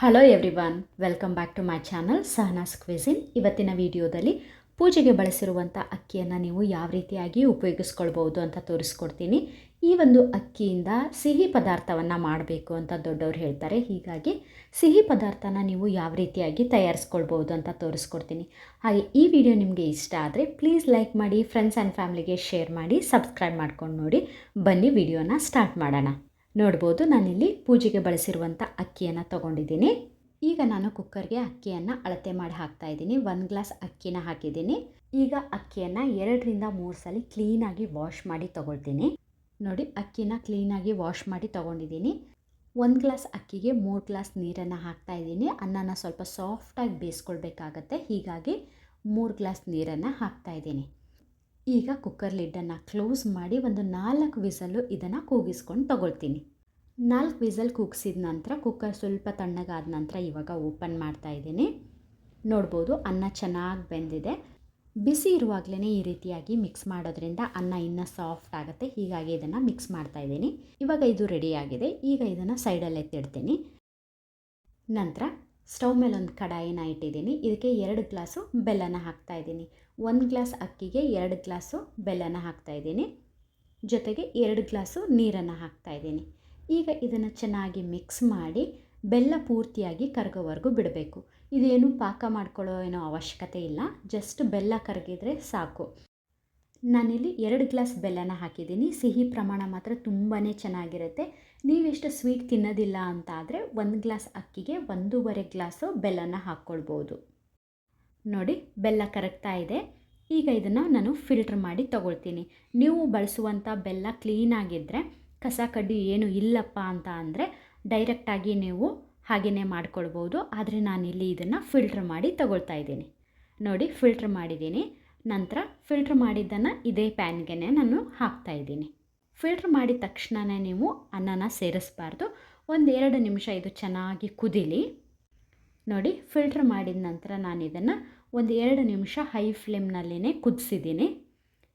Hello everyone welcome back to my channel Sahana's cuisine ಇವತ್ತಿನ ವಿಡಿಯೋದಲ್ಲಿ ಪೂಜೆಗೆ ಬಳಸಿರುವಂಥ ಅಕ್ಕಿಯನ್ನು ನೀವು ಯಾವ ರೀತಿಯಾಗಿ ಉಪಯೋಗಿಸ್ಕೊಳ್ಬೋದು ಅಂತ ತೋರಿಸ್ಕೊಡ್ತೀನಿ. ಈ ಒಂದು ಅಕ್ಕಿಯಿಂದ ಸಿಹಿ ಪದಾರ್ಥವನ್ನು ಮಾಡಬೇಕು ಅಂತ ದೊಡ್ಡವರು ಹೇಳ್ತಾರೆ. ಹೀಗಾಗಿ ಸಿಹಿ ಪದಾರ್ಥನ ನೀವು ಯಾವ ರೀತಿಯಾಗಿ ತಯಾರಿಸ್ಕೊಳ್ಬೋದು ಅಂತ ತೋರಿಸ್ಕೊಡ್ತೀನಿ. ಹಾಗೆ ಈ ವಿಡಿಯೋ ನಿಮಗೆ ಇಷ್ಟ ಆದರೆ ಪ್ಲೀಸ್ ಲೈಕ್ ಮಾಡಿ ಫ್ರೆಂಡ್ಸ್ ಆ್ಯಂಡ್ ಫ್ಯಾಮ್ಲಿಗೆ ಶೇರ್ ಮಾಡಿ ಸಬ್ಸ್ಕ್ರೈಬ್ ಮಾಡ್ಕೊಂಡು ನೋಡಿ. ಬನ್ನಿ ವಿಡಿಯೋನ ಸ್ಟಾರ್ಟ್ ಮಾಡೋಣ. ನೋಡ್ಬೋದು. ನಾನಿಲ್ಲಿ ಪೂಜೆಗೆ ಬಳಸಿರುವಂಥ ಅಕ್ಕಿಯನ್ನು ತೊಗೊಂಡಿದ್ದೀನಿ. ಈಗ ನಾನು ಕುಕ್ಕರ್ಗೆ ಅಕ್ಕಿಯನ್ನು ಅಳತೆ ಮಾಡಿ ಹಾಕ್ತಾ ಇದ್ದೀನಿ. ಒಂದು ಗ್ಲಾಸ್ ಅಕ್ಕಿನ ಹಾಕಿದ್ದೀನಿ. ಈಗ ಅಕ್ಕಿಯನ್ನು ಎರಡರಿಂದ ಮೂರು ಸಲ ಕ್ಲೀನಾಗಿ ವಾಶ್ ಮಾಡಿ ತೊಗೊಳ್ತೀನಿ. ನೋಡಿ ಅಕ್ಕಿನ ಕ್ಲೀನಾಗಿ ವಾಶ್ ಮಾಡಿ ತೊಗೊಂಡಿದ್ದೀನಿ. ಒಂದು ಗ್ಲಾಸ್ ಅಕ್ಕಿಗೆ ಮೂರು ಗ್ಲಾಸ್ ನೀರನ್ನು ಹಾಕ್ತಾ ಇದ್ದೀನಿ. ಅನ್ನನ ಸ್ವಲ್ಪ ಸಾಫ್ಟಾಗಿ ಬೇಯಿಸ್ಕೊಳ್ಬೇಕಾಗತ್ತೆ. ಹೀಗಾಗಿ ಮೂರು ಗ್ಲಾಸ್ ನೀರನ್ನು ಹಾಕ್ತಾ ಇದ್ದೀನಿ. ಈಗ ಕುಕ್ಕರ್ ಲಿಡ್ಡನ್ನು ಕ್ಲೋಸ್ ಮಾಡಿ ಒಂದು ನಾಲ್ಕು ವಿಸಲು ಇದನ್ನು ಕೂಗಿಸ್ಕೊಂಡು ತಗೊಳ್ತೀನಿ. ನಾಲ್ಕು ವಿಸಲ್ ಕೂಗಿಸಿದ ನಂತರ ಕುಕ್ಕರ್ ಸ್ವಲ್ಪ ತಣ್ಣಗಾದ ನಂತರ ಇವಾಗ ಓಪನ್ ಮಾಡ್ತಾ ಇದ್ದೀನಿ. ನೋಡ್ಬೋದು ಅನ್ನ ಚೆನ್ನಾಗಿ ಬೆಂದಿದೆ. ಬಿಸಿ ಇರುವಾಗಲೇ ಈ ರೀತಿಯಾಗಿ ಮಿಕ್ಸ್ ಮಾಡೋದ್ರಿಂದ ಅನ್ನ ಇನ್ನೂ ಸಾಫ್ಟ್ ಆಗುತ್ತೆ. ಹೀಗಾಗಿ ಇದನ್ನು ಮಿಕ್ಸ್ ಮಾಡ್ತಾ ಇದ್ದೀನಿ. ಇವಾಗ ಇದು ರೆಡಿಯಾಗಿದೆ ಈಗ ಇದನ್ನು ಸೈಡಲ್ಲಿ ಎತ್ತಿಡ್ತೀನಿ. ನಂತರ ಸ್ಟವ್ ಮೇಲೆ ಒಂದು ಕಡಾಯಿನ ಇಟ್ಟಿದ್ದೀನಿ. ಇದಕ್ಕೆ ಎರಡು ಗ್ಲಾಸು ಬೆಲ್ಲನ ಹಾಕ್ತಾ ಇದ್ದೀನಿ. ಒಂದು ಗ್ಲಾಸ್ ಅಕ್ಕಿಗೆ ಎರಡು ಗ್ಲಾಸು ಬೆಲ್ಲನ ಹಾಕ್ತಾ ಇದ್ದೀನಿ. ಜೊತೆಗೆ ಎರಡು ಗ್ಲಾಸು ನೀರನ್ನು ಹಾಕ್ತಾ ಇದ್ದೀನಿ. ಈಗ ಇದನ್ನು ಚೆನ್ನಾಗಿ ಮಿಕ್ಸ್ ಮಾಡಿ ಬೆಲ್ಲ ಪೂರ್ತಿಯಾಗಿ ಕರಗೋವರೆಗೂ ಬಿಡಬೇಕು. ಇದೇನು ಪಾಕ ಮಾಡ್ಕೊಳ್ಳೋ ಏನೋ ಅವಶ್ಯಕತೆ ಇಲ್ಲ. ಜಸ್ಟ್ ಬೆಲ್ಲ ಕರಗಿದ್ರೆ ಸಾಕು. ನಾನಿಲ್ಲಿ ಎರಡು ಗ್ಲಾಸ್ ಬೆಲ್ಲನ ಹಾಕಿದ್ದೀನಿ. ಸಿಹಿ ಪ್ರಮಾಣ ಮಾತ್ರ ತುಂಬಾ ಚೆನ್ನಾಗಿರುತ್ತೆ. ನೀವೆಷ್ಟು ಸ್ವೀಟ್ ತಿನ್ನೋದಿಲ್ಲ ಅಂತ ಆದರೆ ಒಂದು ಗ್ಲಾಸ್ ಅಕ್ಕಿಗೆ ಒಂದೂವರೆ ಗ್ಲಾಸು ಬೆಲ್ಲನ ಹಾಕ್ಕೊಳ್ಬೋದು. ನೋಡಿ, ಬೆಲ್ಲ ಕರಗ್ತಾ ಇದೆ. ಈಗ ಇದನ್ನು ನಾನು ಫಿಲ್ಟ್ರ್ ಮಾಡಿ ತಗೊಳ್ತೀನಿ. ನೀವು ಬಳಸುವಂಥ ಬೆಲ್ಲ ಕ್ಲೀನಾಗಿದ್ದರೆ ಕಸ ಕಡ್ಡಿ ಏನು ಇಲ್ಲಪ್ಪ ಅಂತ ಅಂದರೆ ಡೈರೆಕ್ಟಾಗಿ ನೀವು ಹಾಗೆಯೇ ಮಾಡ್ಕೊಳ್ಬೋದು. ಆದರೆ ನಾನಿಲ್ಲಿ ಇದನ್ನು ಫಿಲ್ಟ್ರ್ ಮಾಡಿ ತಗೊಳ್ತಾ ಇದ್ದೀನಿ. ನೋಡಿ ಫಿಲ್ಟ್ರ್ ಮಾಡಿದ್ದೀನಿ. ನಂತರ ಫಿಲ್ಟ್ರ್ ಮಾಡಿದ್ದನ್ನು ಇದೇ ಪ್ಯಾನ್ಗೆ ನಾನು ಹಾಕ್ತಾ ಇದ್ದೀನಿ. ಫಿಲ್ಟ್ರ್ ಮಾಡಿದ ತಕ್ಷಣವೇ ನೀವು ಅನ್ನನ ಸೇರಿಸ್ಬಾರ್ದು. ಒಂದು ಎರಡು ನಿಮಿಷ ಇದು ಚೆನ್ನಾಗಿ ಕುದೀಲಿ. ನೋಡಿ ಫಿಲ್ಟ್ರ್ ಮಾಡಿದ ನಂತರ ನಾನು ಇದನ್ನು ಒಂದು ಎರಡು ನಿಮಿಷ ಹೈ ಫ್ಲೇಮ್ನಲ್ಲೇ ಕುದಿಸಿದ್ದೀನಿ.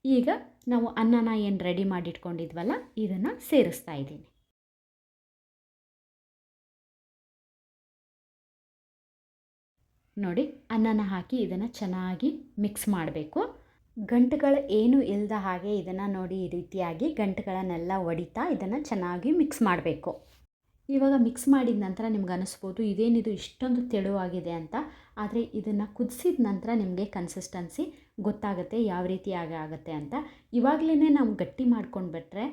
ಈಗ ನಾವು ಅನ್ನನ ಏನು ರೆಡಿ ಮಾಡಿಟ್ಕೊಂಡಿದ್ವಲ್ಲ, ಇದನ್ನು ಸೇರಿಸ್ತಾ ಇದ್ದೀನಿ. ನೋಡಿ, ಅನ್ನನ ಹಾಕಿ ಇದನ್ನು ಚೆನ್ನಾಗಿ ಮಿಕ್ಸ್ ಮಾಡಬೇಕು. ಗಂಟುಗಳು ಏನು ಇಲ್ಲದ ಹಾಗೆ ಇದನ್ನು ನೋಡಿ ಈ ರೀತಿಯಾಗಿ ಗಂಟುಗಳನ್ನೆಲ್ಲ ಒಡಿತಾ ಇದನ್ನು ಚೆನ್ನಾಗಿ ಮಿಕ್ಸ್ ಮಾಡಬೇಕು. ಇವಾಗ ಮಿಕ್ಸ್ ಮಾಡಿದ ನಂತರ ನಿಮ್ಗೆ ಅನಿಸ್ಬೋದು ಇದೇನಿದು ಇಷ್ಟೊಂದು ತೆಳುವಾಗಿದೆ ಅಂತ. ಆದರೆ ಇದನ್ನು ಕುದಿಸಿದ ನಂತರ ನಿಮಗೆ ಕನ್ಸಿಸ್ಟೆನ್ಸಿ ಗೊತ್ತಾಗುತ್ತೆ, ಯಾವ ರೀತಿಯಾಗಿ ಆಗುತ್ತೆ ಅಂತ. ಇವಾಗಲೇ ನಾವು ಗಟ್ಟಿ ಮಾಡ್ಕೊಂಡು ಬಿಟ್ರೆ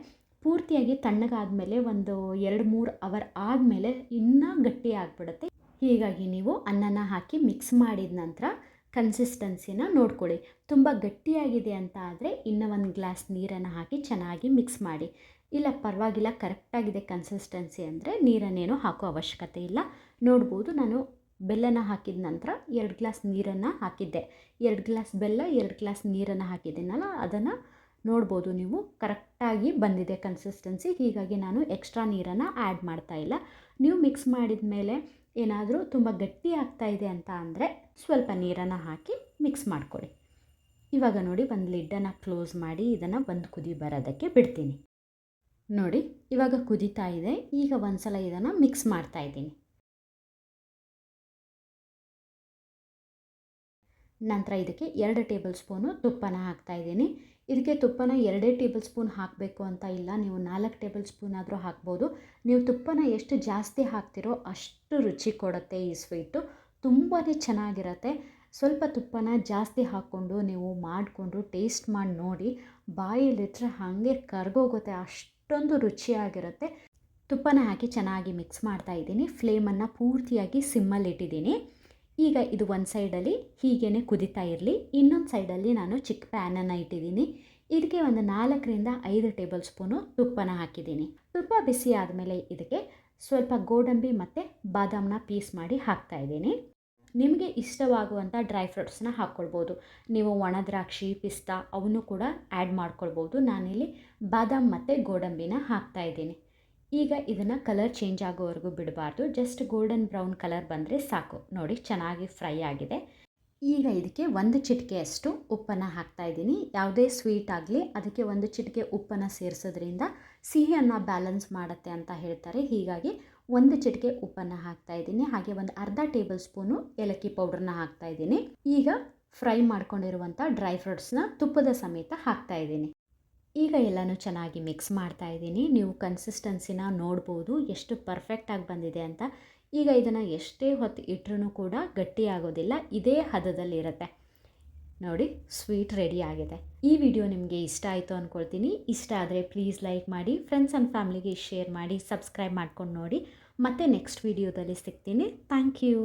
ಪೂರ್ತಿಯಾಗಿ ತಣ್ಣಗಾದಮೇಲೆ ಒಂದು ಎರಡು ಮೂರು ಅವರ್ ಆದಮೇಲೆ ಇನ್ನೂ ಗಟ್ಟಿ ಆಗಿಬಿಡುತ್ತೆ. ಹೀಗಾಗಿ ನೀವು ಅನ್ನನ ಹಾಕಿ ಮಿಕ್ಸ್ ಮಾಡಿದ ನಂತರ ಕನ್ಸಿಸ್ಟೆನ್ಸಿನ ನೋಡ್ಕೊಳ್ಳಿ. ತುಂಬ ಗಟ್ಟಿಯಾಗಿದೆ ಅಂತ ಆದರೆ ಇನ್ನೂ ಒಂದು ಗ್ಲಾಸ್ ನೀರನ್ನು ಹಾಕಿ ಚೆನ್ನಾಗಿ ಮಿಕ್ಸ್ ಮಾಡಿ. ಇಲ್ಲ ಪರವಾಗಿಲ್ಲ, ಕರೆಕ್ಟಾಗಿದೆ ಕನ್ಸಿಸ್ಟೆನ್ಸಿ ಅಂದರೆ ನೀರನ್ನೇನು ಹಾಕೋ ಅವಶ್ಯಕತೆ ಇಲ್ಲ. ನೋಡ್ಬೋದು ನಾನು ಬೆಲ್ಲನ ಹಾಕಿದ ನಂತರ ಎರಡು ಗ್ಲಾಸ್ ನೀರನ್ನು ಹಾಕಿದ್ದೆ. ಎರಡು ಗ್ಲಾಸ್ ಬೆಲ್ಲ, ಎರಡು ಗ್ಲಾಸ್ ನೀರನ್ನು ಹಾಕಿದ್ದೀನಲ್ಲ, ಅದನ್ನು ನೋಡ್ಬೋದು ನೀವು. ಕರೆಕ್ಟಾಗಿ ಬಂದಿದೆ ಕನ್ಸಿಸ್ಟೆನ್ಸಿ ಹೀಗಾಗಿ ನಾನು ಎಕ್ಸ್ಟ್ರಾ ನೀರನ್ನು ಆ್ಯಡ್ ಮಾಡ್ತಾ ಇಲ್ಲ. ನೀವು ಮಿಕ್ಸ್ ಮಾಡಿದ ಮೇಲೆ ಏನಾದರೂ ತುಂಬ ಗಟ್ಟಿ ಆಗ್ತಾ ಇದೆ ಅಂತ ಅಂದರೆ ಸ್ವಲ್ಪ ನೀರನ್ನು ಹಾಕಿ ಮಿಕ್ಸ್ ಮಾಡಿಕೊಡಿ ಇವಾಗ ನೋಡಿ ಒಂದು ಲಿಡ್ಡನ್ನು ಕ್ಲೋಸ್ ಮಾಡಿ ಇದನ್ನು ಒಂದು ಕುದಿ ಬರೋದಕ್ಕೆ ಬಿಡ್ತೀನಿ. ನೋಡಿ ಇವಾಗ ಕುದಿತಾ ಇದೆ. ಈಗ ಒಂದು ಸಲ ಇದನ್ನು ಮಿಕ್ಸ್ ಮಾಡ್ತಾ ಇದ್ದೀನಿ. ನಂತರ ಇದಕ್ಕೆ ಎರಡು ಟೇಬಲ್ ಸ್ಪೂನು ತುಪ್ಪನ ಹಾಕ್ತಾ ಇದ್ದೀನಿ. ಇದಕ್ಕೆ ತುಪ್ಪನ ಎರಡೇ ಟೇಬಲ್ ಸ್ಪೂನ್ ಹಾಕಬೇಕು ಅಂತ ಇಲ್ಲ. ನೀವು ನಾಲ್ಕು ಟೇಬಲ್ ಸ್ಪೂನ್ ಆದರೂ ಹಾಕ್ಬೋದು. ನೀವು ತುಪ್ಪನ ಎಷ್ಟು ಜಾಸ್ತಿ ಹಾಕ್ತಿರೋ ಅಷ್ಟು ರುಚಿ ಕೊಡುತ್ತೆ ಈ ಸ್ವೀಟು. ತುಂಬಾ ಚೆನ್ನಾಗಿರುತ್ತೆ. ಸ್ವಲ್ಪ ತುಪ್ಪನ ಜಾಸ್ತಿ ಹಾಕ್ಕೊಂಡು ನೀವು ಮಾಡಿಕೊಂಡು ಟೇಸ್ಟ್ ಮಾಡಿ ನೋಡಿ ಬಾಯಲ್ಲಿಟ್ಟರೆ ಹಾಗೆ ಕರ್ಗೋಗುತ್ತೆ, ಅಷ್ಟೊಂದು ರುಚಿಯಾಗಿರುತ್ತೆ. ತುಪ್ಪನ ಹಾಕಿ ಚೆನ್ನಾಗಿ ಮಿಕ್ಸ್ ಮಾಡ್ತಾ ಇದ್ದೀನಿ. ಫ್ಲೇಮನ್ನು ಪೂರ್ತಿಯಾಗಿ ಸಿಮ್ಮಲ್ಲಿ ಇಟ್ಟಿದ್ದೀನಿ ಈಗ ಇದು ಒಂದು ಸೈಡಲ್ಲಿ ಹೀಗೇ ಕುದಿತಾ ಇರಲಿ. ಇನ್ನೊಂದು ಸೈಡಲ್ಲಿ ನಾನು ಚಿಕ್ಕ ಪ್ಯಾನನ್ನು ಇಟ್ಟಿದ್ದೀನಿ. ಇದಕ್ಕೆ ಒಂದು ನಾಲ್ಕರಿಂದ ಐದು ಟೇಬಲ್ ಸ್ಪೂನು ತುಪ್ಪನ ಹಾಕಿದ್ದೀನಿ. ತುಪ್ಪ ಬಿಸಿ ಆದಮೇಲೆ ಇದಕ್ಕೆ ಸ್ವಲ್ಪ ಗೋಡಂಬಿ ಮತ್ತು ಬಾದಾಮನ್ನ ಪೀಸ್ ಮಾಡಿ ಹಾಕ್ತಾ ಇದ್ದೀನಿ. ನಿಮಗೆ ಇಷ್ಟವಾಗುವಂಥ ಡ್ರೈ ಫ್ರೂಟ್ಸ್ನ ಹಾಕ್ಕೊಳ್ಬೋದು. ನೀವು ಒಣ ದ್ರಾಕ್ಷಿ, ಪಿಸ್ತಾ, ಅವನ್ನು ಕೂಡ ಆ್ಯಡ್ ಮಾಡ್ಕೊಳ್ಬೋದು. ನಾನಿಲ್ಲಿ ಬಾದಾಮ್ ಮತ್ತು ಗೋಡಂಬಿನ ಹಾಕ್ತಾ ಇದ್ದೀನಿ. ಈಗ ಇದನ್ನು ಕಲರ್ ಚೇಂಜ್ ಆಗೋವರೆಗೂ ಬಿಡಬಾರ್ದು. ಜಸ್ಟ್ ಗೋಲ್ಡನ್ ಬ್ರೌನ್ ಕಲರ್ ಬಂದರೆ ಸಾಕು. ನೋಡಿ, ಚೆನ್ನಾಗಿ ಫ್ರೈ ಆಗಿದೆ. ಈಗ ಇದಕ್ಕೆ ಒಂದು ಚಿಟಿಕೆಯಷ್ಟು ಉಪ್ಪನ್ನು ಹಾಕ್ತಾ ಇದ್ದೀನಿ. ಯಾವುದೇ ಸ್ವೀಟ್ ಆಗಲಿ, ಅದಕ್ಕೆ ಒಂದು ಚಿಟಿಕೆ ಉಪ್ಪನ್ನು ಸೇರಿಸೋದ್ರಿಂದ ಸಿಹಿಯನ್ನು ಬ್ಯಾಲೆನ್ಸ್ ಮಾಡುತ್ತೆ ಅಂತ ಹೇಳ್ತಾರೆ. ಹೀಗಾಗಿ ಒಂದು ಚಿಟಿಕೆ ಉಪ್ಪನ್ನು ಹಾಕ್ತಾ ಇದ್ದೀನಿ. ಹಾಗೆ ಒಂದು ಅರ್ಧ ಟೇಬಲ್ ಸ್ಪೂನು ಏಲಕ್ಕಿ ಪೌಡ್ರನ್ನ ಹಾಕ್ತಾ ಇದ್ದೀನಿ. ಈಗ ಫ್ರೈ ಮಾಡ್ಕೊಂಡಿರುವಂಥ ಡ್ರೈ ಫ್ರೂಟ್ಸ್ನ ತುಪ್ಪದ ಸಮೇತ ಹಾಕ್ತಾ ಇದ್ದೀನಿ. ಈಗ ಎಲ್ಲನೂ ಚೆನ್ನಾಗಿ ಮಿಕ್ಸ್ ಮಾಡ್ತಾ ಇದ್ದೀನಿ. ನೀವು ಕನ್ಸಿಸ್ಟೆನ್ಸಿನ ನೋಡ್ಬೋದು, ಎಷ್ಟು ಪರ್ಫೆಕ್ಟಾಗಿ ಬಂದಿದೆ ಅಂತ. ಈಗ ಇದನ್ನು ಎಷ್ಟೇ ಹೊತ್ತು ಇಟ್ಟರೂ ಕೂಡ ಗಟ್ಟಿಯಾಗೋದಿಲ್ಲ ಇದೇ ಹದದಲ್ಲಿರುತ್ತೆ ನೋಡಿ ಸ್ವೀಟ್ ರೆಡಿ ಆಗಿದೆ. ಈ ವಿಡಿಯೋ ನಿಮಗೆ ಇಷ್ಟ ಆಯಿತು ಅಂದ್ಕೊಳ್ತೀನಿ ಇಷ್ಟ ಆದರೆ ಪ್ಲೀಸ್ ಲೈಕ್ ಮಾಡಿ ಫ್ರೆಂಡ್ಸ್ ಆ್ಯಂಡ್ ಫ್ಯಾಮ್ಲಿಗೆ ಶೇರ್ ಮಾಡಿ ಸಬ್ಸ್ಕ್ರೈಬ್ ಮಾಡ್ಕೊಂಡು ನೋಡಿ. ಮತ್ತೆ ನೆಕ್ಸ್ಟ್ ವಿಡಿಯೋದಲ್ಲಿ ಸಿಗ್ತೀನಿ. Thank you